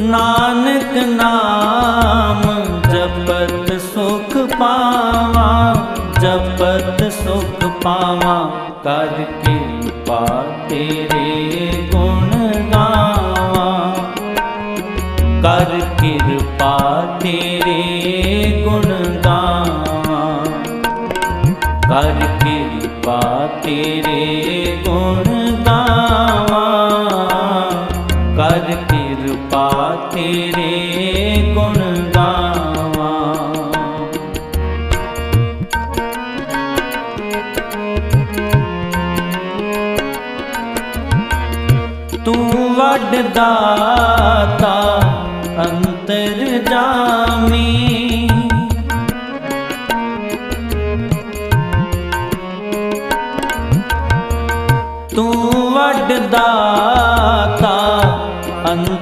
ਨਾਨਕ ਨਾਮ, ਜਪਤ ਸੁਖ ਪਾਵਾਂ, ਜਪਤ ਸੁਖ ਪਾਵਾਂ। ਕਰ ਕਿਰਪਾ ਤੇਰੇ ਗੁਣ ਗਾਵਾਂ। ਕਰ ਕਿਰਪਾ ਤੇਰੇ ਗੁਣ ਗਾਵਾਂ। ਕਰ ਕਿਰਪਾ ਤੇਰੇ ਗੁਣ ਗਾਵਾਂ। ਕਿਰਪਾ ਤੇਰੇ ਗੁਣ ਤੂੰ ਵੱਡ ਦਾਤਾ ਅੰਤਰ ਜਾਮੀ। ਤੂੰ ਵੱਡ ਦਾਤਾ